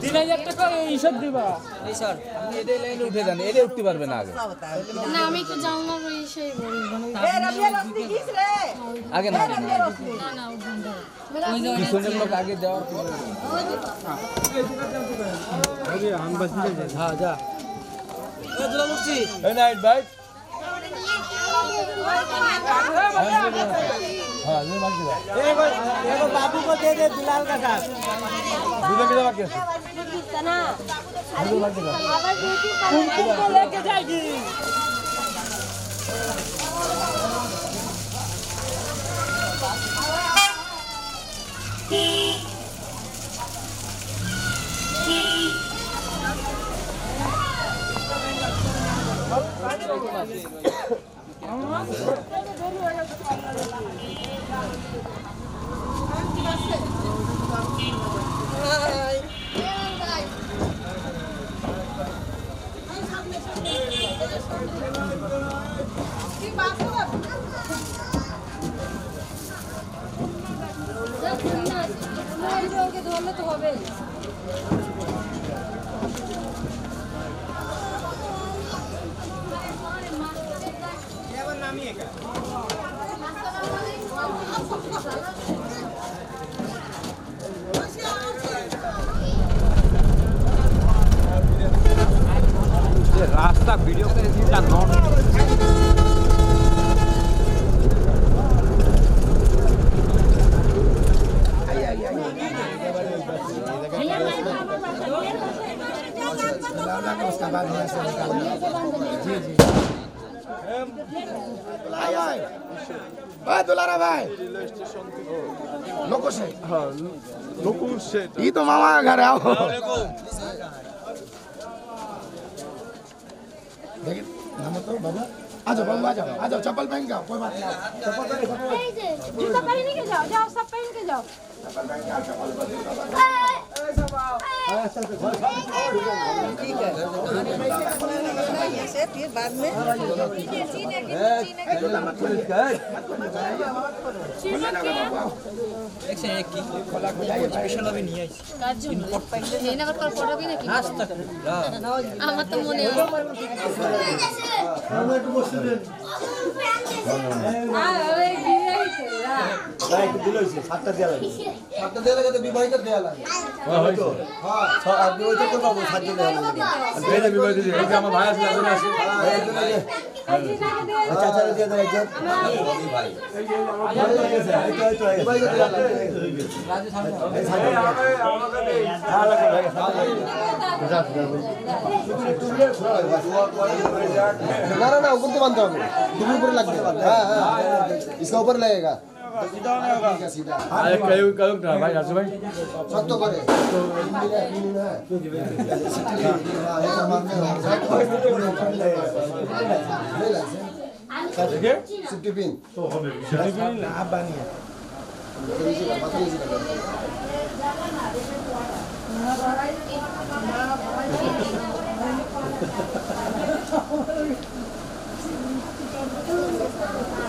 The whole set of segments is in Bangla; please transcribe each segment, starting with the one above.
তিন হাজার টাকা এইসব দিবা আপনি এটাই লাইনে উঠে যান এটা উঠতে পারবে না আগে না আমি তো জানলার ওই সেই আগে না। পিছনের লোক আগে যাওয়ার হ্যাঁ যা এই নাইট বাইক হ্যাঁ লে মার দিবা এগো বাবু को दे दे दुलाल का साथ দুটো কিলো বাকি আছে দুটো বাকি দাও तुमको लेके जाएगी ওকে ধরলে তো হবে রাস্তা ভিডিও করে দিটা নন ভাই দোলারা ভাই লোকো সে ই তো মামা ঘরে আও देखिए नाम तो बाबा आ जाओ बाबू आ जाओ आ जाओ चप्पल पहन के आओ कोई बात नहीं चप्पल पहन के आओ। এই যে জুতা পরে নিয়ে যাও যাও সব পরে নিয়ে যাও কার জন্য এই নাগাদ কল পড়াবি নাকি আমার তো মনে হয় সাতটা দেওয়া লাগে তো বিবাহিত দেওয়া লাগে হ্যাঁ আর বিবাহিত তো পাবো সাতজন দেওয়া লাগে এই যে বিবাহিত যে এই যে আমার ভাই আছে একজন আছে আচ্ছা আচ্ছা দিয়ে দেয় একজন বিবাহিত দেওয়া লাগে ना ना ना ऊपर तो बांधते होंगे तुम ऊपर लग गए हाँ हाँ इसका ऊपर लगेगा અરે કયું કયું ભાઈ રાજુભાઈ સત્તો કરે সিটিপিন তো হবে সিটিপিন না বানিয়ে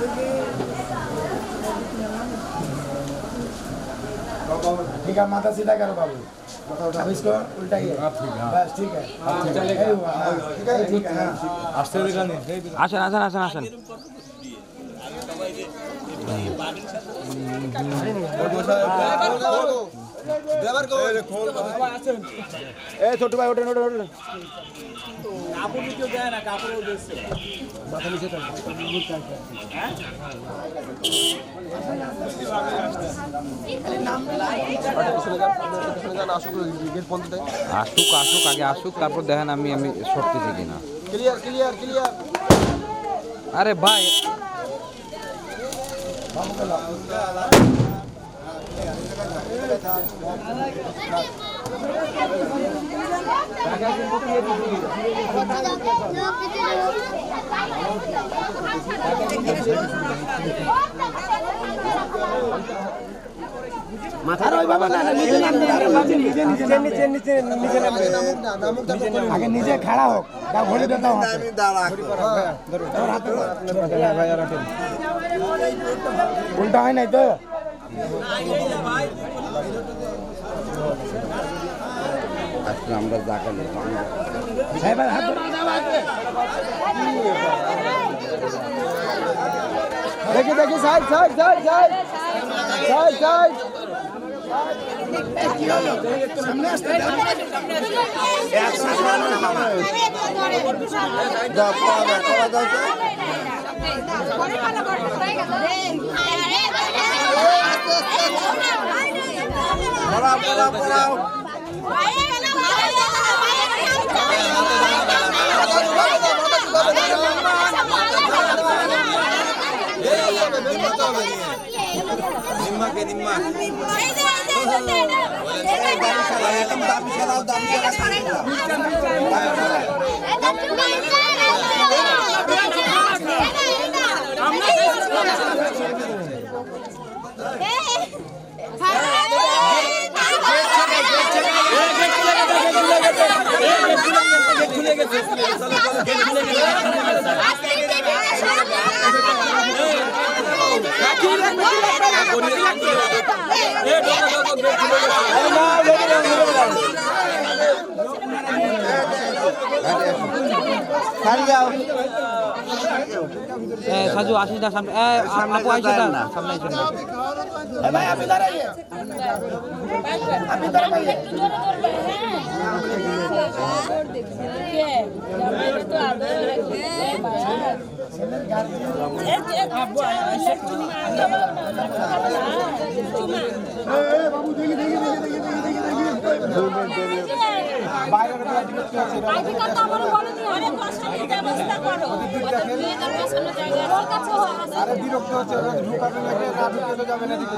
Thank you. ठीक है माथा सीधा करो बाबू अब इसको उल्टाइए बस ठीक है यही हुआ, हाँ, ठीक है ठीक है हाँ। আসতে এখানে আসেন আসেন আসেন আসেন এই ছোট ভাই ওঠেন ওঠেন ওঠেন। না আসুক আসুক আগে আসুক তারপর দেখেন আমি আমি সরতেছি কিনা। ক্লিয়ার ক্লিয়ার ক্লিয়ার আরে ভাই। মাথার ওই বাবা নিজে নিজে নিজে নিজে নিজে নিজে নিজে নামতে আগে নিজে খাড়া হোক দা ঘড়ি দাও উল্টা হয় নাই তো আজকে আমরা ধরে। দেখি দেখি side side side side side side যায় তো পড়াও পড়াও পড়াও নিম্মাকে নিম্মা একদম খেলাও দাবি ছাড়ি যাও এ, সাজু আসিস না সামনে আপু আইসো না সামনে আইসো না আপনি আরে বিরক্ত হচ্ছে ঢুকাবে না ঢুকতে তো যাবে না দিকে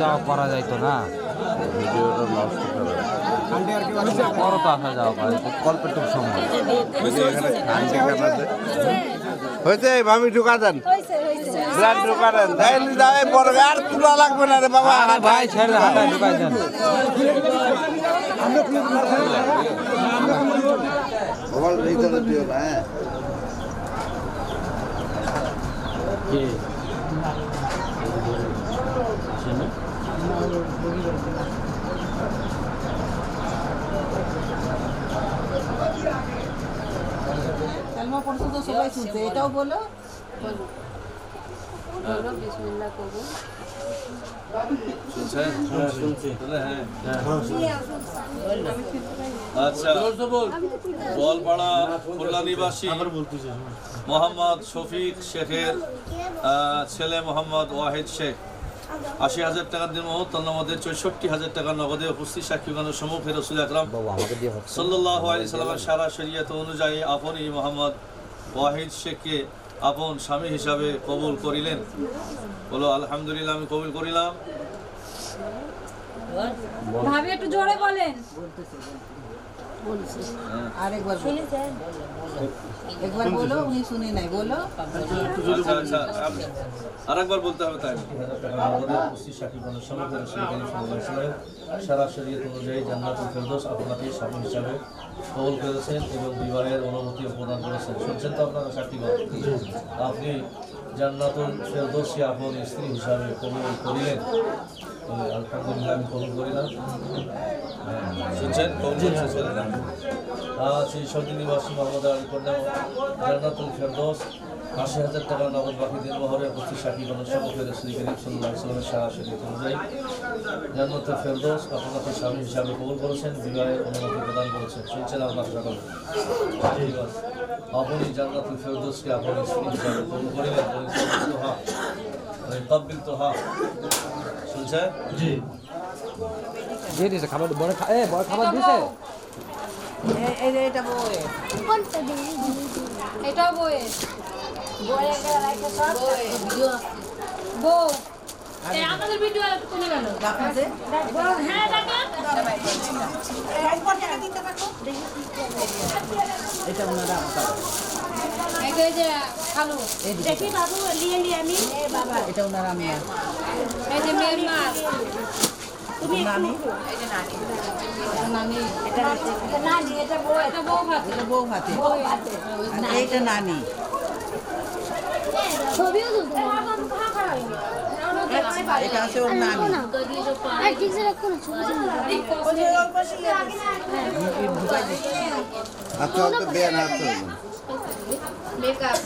যাওয়া করা যাইতো না। ভিডিওটা নষ্ট করে আন্টি আর কি বলছে বড় তো আসা যাওয়া যাইতো সময় হয়েছে ভাবি ঢুকা দেন। ব্লাড ঢুকা দেন। তাইলে যাবে পরে আর তুলা লাগবে না রে বাবা ভাই ছেড়ে হাঁটা ঢুকাই দেন। মোবাইল ভিতরে দিও না হ্যাঁ। কালমা পড়ছো তো সবাই শুনছে এটাও বলো মোহাম্মদ শফিক শেখের ছেলে মোহাম্মদ ওয়াহিদ শেখ। আশি হাজার টাকার দিন মহত্তর মধ্যে চৌষট্টি হাজার টাকা নগদে উপস্থিত সাক্ষীগণের সম্মুখে রসুল আকরাম সাল্লাহ আলি সাল্লামের সারা শরীয়ত অনুযায়ী আপনই মোহাম্মদ ওয়াহিদ শেখকে আপন স্বামী হিসাবে কবুল করিলেন। বলো আলহামদুলিল্লাহ আমি কবুল করিলাম। ভাবি একটু জোরে বলেন। আরেকবার শুনেছেন একবার বলো উনি শুনে নাই বলো। আচ্ছা আচ্ছা আরেকবার বলতে হবে তাই সারা শরীয়ত অনুযায়ী জান্নাতুল ফেরদৌস আপনাকে স্বামী হিসাবে কবুল করেছেন এবং বিবাহের অনুমতি প্রদান করেছেন। শুনছেন তো আপনারা সাক্ষীগণ আপনি জান্নাতুল ফেরদৌসকে আপন স্ত্রী হিসাবে কবুল করিলেন? আলহামদুলিল্লাহ আমি কবুল করিলাম শুনছেন? কবুল করছেন আজ এই সৌদি নিবাসী মোহাম্মদ আলী কন্যা ফেরদৌস, আশি হাজার টাকা নগদ বাকি দিন মহরে উপস্থিত সাক্ষী গণ সম্মুখে শ্রী করিম সাল্লাহ সাল্লামের সারা শরীর অনুযায়ী জান্নাতুল ফেরদৌস আপনাকে স্বামী হিসাবে কবুল করেছেন, বিবাহের অনুমতি প্রদান করেছেন। শুনছেন আপনার সকল? আপনি জান্নাতুল ফেরদৌসকে আপন স্ত্রী হিসাবে কবুল করিলেন তো তব্বিল তো হা শুনছেন? জি। দিয়ে দিছে খাবার বড় খা- এ বড় খাবার দিছে? এ- এই যে এটা বই এটাও বইয়ের ভিডিও বউ আমাদের ভিডিও কোনে? গেল আপনাদের হ্যাঁ ডাকেন এটা ওনারা এই যে খালু। দেখি বাবু লিয়ে লিয়ে আমি। এটা ওনার আমি এই যে মেয়ের মা। তুমি নানি নানি এটা নানি এটা বউ এটা বউ ভাত এটা বউ হাতে এইটা নানি ছবিও তুলতে এটা আছে ওর নানি ঠিক আছে রাখো না ছবি আচ্ছা তো দেন হাত মেকআপ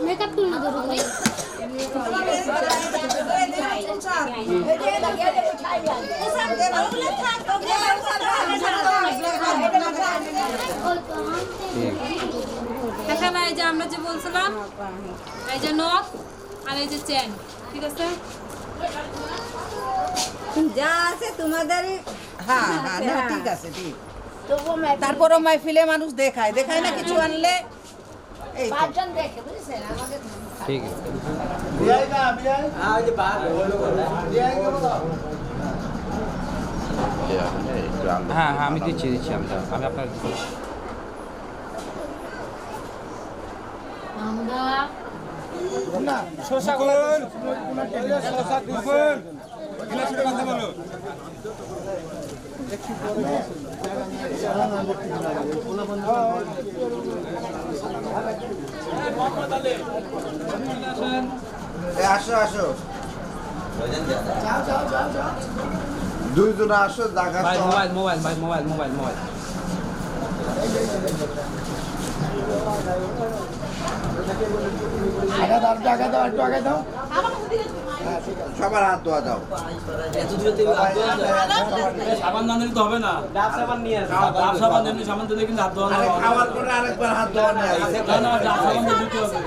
মেকআপ তুলনা ধরো ঠিক এখানে এই যে আমরা যে বলছিলাম এই যে নখ আর এই যে চেন ঠিক আছে? যা আছে তোমাদের হ্যাঁ হ্যাঁ না, ঠিক আছে ঠিক। তারপরও মাইফিলে মানুষ দেখায়। দেখায় না কিছু আনলে? এই তো। ঠিক আছে। হ্যাঁ হ্যাঁ আমি দিচ্ছি দিচ্ছি আমি আমি আপনার আসো আসো। দুইজন আসো জায়গা ভাই মোবাইল মোবাইল ভাই মোবাইল মোবাইল মোবাইল। দাও সবার হাত ধোয়া দাও। সাবান না নিলে তো হবে না। ডাব সাবান নিয়ে ডাব সাবান দিলে কিন্তু হাত ধোয়া আরে খাওয়ার পরে আরেকবার হাত ধোয়া না না ডাব সাবান দিতে হবে।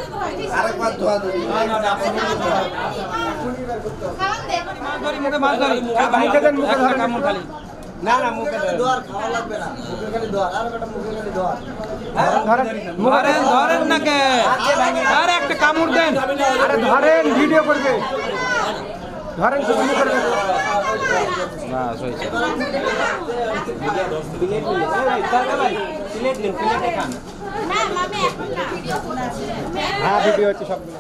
আরেকবার ধোয়া দিবি না না ডাব সাবান আর একটা কামড় দেন আরে ধরেন ভিডিও করবে ধরেন হ্যাঁ ভিডিও হচ্ছে সবগুলো।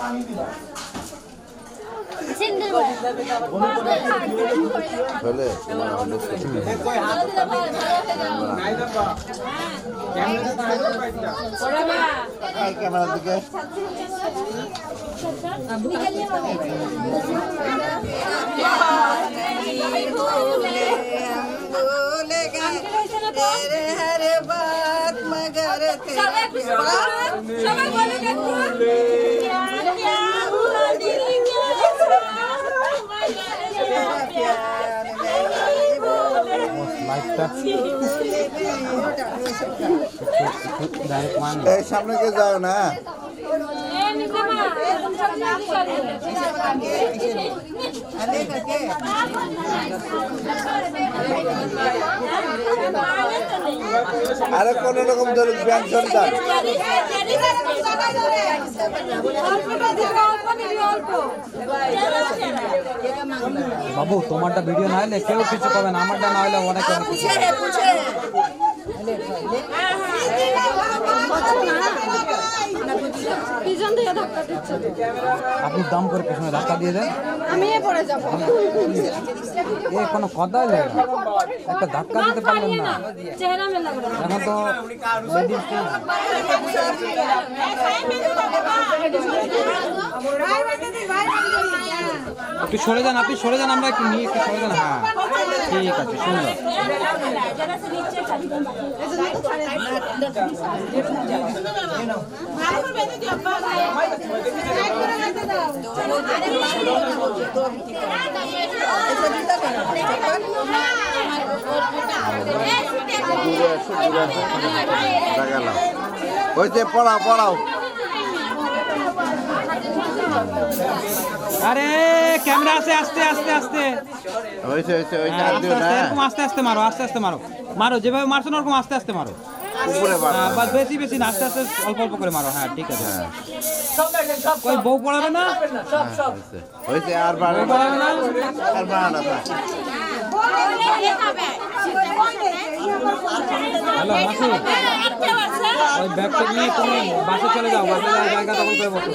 পানি দিবা। সিন্দের হলে ক্যামেরার দিকে। সবাই বলে সামনে কে যাও না? আরে কোন রকম ধরুন ব্যাংক সন্তান বাবু তোমারটা ভিডিও না হলে কেউ কিছু পাবে না আমারটা না হলে অনেক অনেক আপনি দাম করে পেছনে ধাক্কা দিয়ে দেন আমি এ পড়ে যাব। এ কোনো কথাই লাগে একটা ধাক্কা দিতে পারলাম না। চেহারা মেলা করে এখন তো একটু সরে যান আপনি সরে যান আমরা একটু নিয়ে একটু সরে যান। হ্যাঁ ঠিক আছে সুন্দর ওই যে পড়াও পড়াও। আরে ক্যামেরা আছে আস্তে আস্তে আস্তে। হয়েছে ওই হ্যাঁ, আস্তে আস্তে এরকম আস্তে আস্তে মারো আস্তে আস্তে মারো। মারো যেভাবে মারছো না ওরকম আস্তে আস্তে মারো। হ্যাঁ, বাস বেশি বেশি আস্তে আস্তে অল্প অল্প করে মারো হ্যাঁ ঠিক আছে। ওই বউ পড়াবে না? হয়েছে। আর বাড়ানো না। আর বাড়ানো হ্যালো মাসি। ওই ব্যাগটা নিয়ে তুমি বাসে চলে যাও বাসে যাওয়ার জায়গা দখল করে বসো।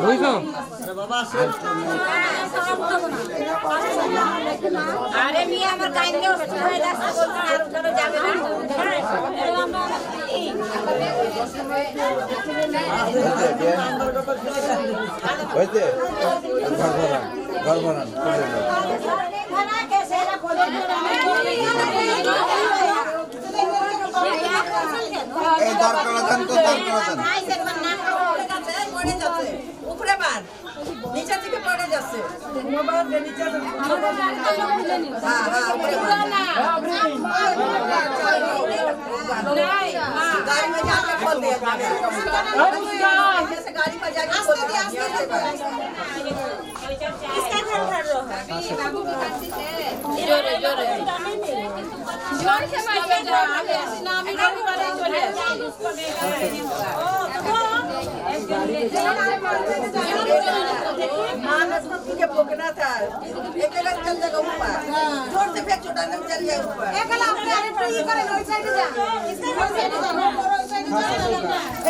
বুঝছ আরে মেয়ে আমার কাইন্ডে অসুস্থ হয়ে যাচ্ছে বলছে আর উঠানো যাবে না হয়েছে ঘর ভরান ঘর ভরান খুলে দাও। এই দরকার দেন তো দরকার দেন পড়ে যাচ্ছে উপরে বার নিচে থেকে পড়ে যাচ্ছে হ্যাঁ হ্যাঁ উপরে বার। गाड़ी में जाके खोल दिया जैसे गाड़ी में जाके खोल दिया জোরে জোরে জোর সে মারবে আমি আসি না আমি রবিবারে চলে আসি मानस को तुझे भोगना था एक चल जाएगा ऊपर ज़ोर से फेंक छोटाने में चल जाए ऊपर एक अपने आने पर ये करे इस साइड जा। इस साइड जा।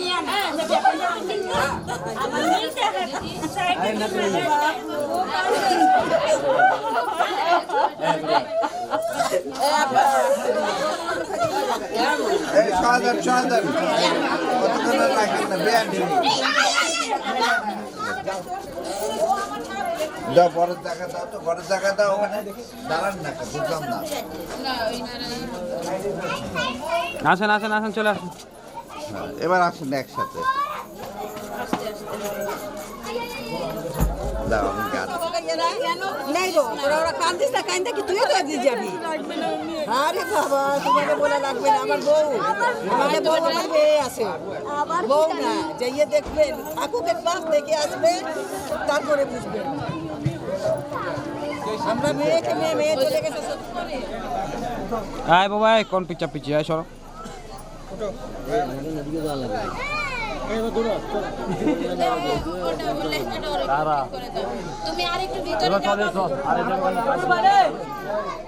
দাও তো দাও দাঁড়ান না আসেন আসেন আসেন চলে আসেন। এবার আসুন একসাথে। তো একদিন যাবি? আরে বাবা তোমাকে বলা লাগবে না আমার বউ। আমার বউ আমার মেয়ে আছে। বউ না যাইয়ে দেখবেন ঠাকুরের পাশ দেখে আসবে তারপরে বুঝবেন আমরা মেয়েকে মেয়ে মেয়ে চলে গেছে আয় বাবা কোন পিচ্ছা পিছিয়ে আয় সরো।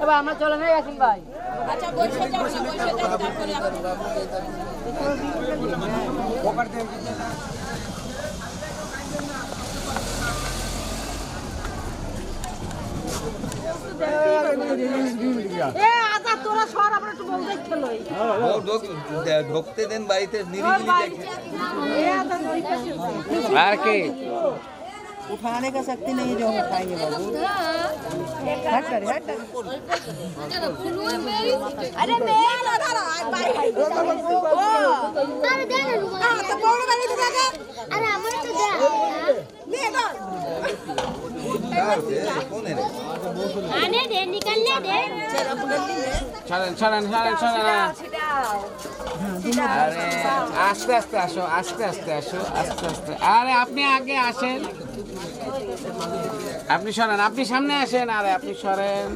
এবার আমরা চলে যাই আসিন ভাই আচ্ছা বসে যাও বসে যাও তারপরে আসো। এ আজা তোরা সর আমরা একটু বল দেখতে লই ঢুকতে দেন বাড়িতে এ আজা ওই পাশে আর কি उठाने का शक्ति नहीं जो हम उठाएंगे बाबू हट कर हट कर আরে মেয়ে না দাঁড়া ভাই আরে দে না লুকা তো বড় গাড়ি তো দেখা আরে আমার তো আস্তে আস্তে আসো আস্তে আস্তে আসো আস্তে আস্তে আরে আপনি আগে আসেন আপনি সরেন আপনি সামনে আসেন আরে আপনি সরেন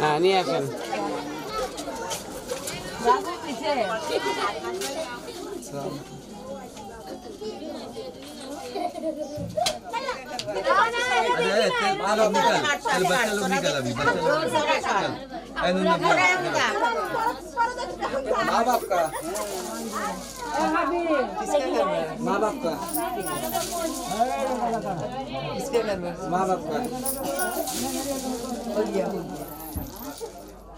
হ্যাঁ নিয়ে আসেন माँ बाप का। माँ बाप का इसके घर में माँ बाप का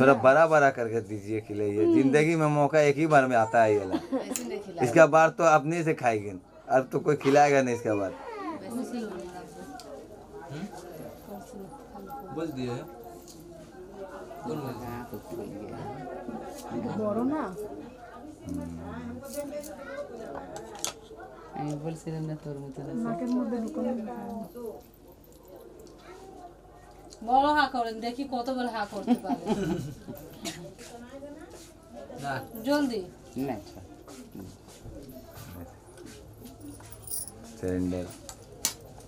थोड़ा बड़ा बड़ा करके दीजिए खिलाइए ज़िंदगी में मौका एक ही बार में आता है ये वाला। इसका बाद तो अपने से खाएँगे। अब तो कोई खिलाएगा नहीं इसका बार। बोल दिए। আমি বলছিলাম না তোর মতো বড় হা করেন দেখি কত বড় হা করতে পারে। জলদি। না সিলিন্ডার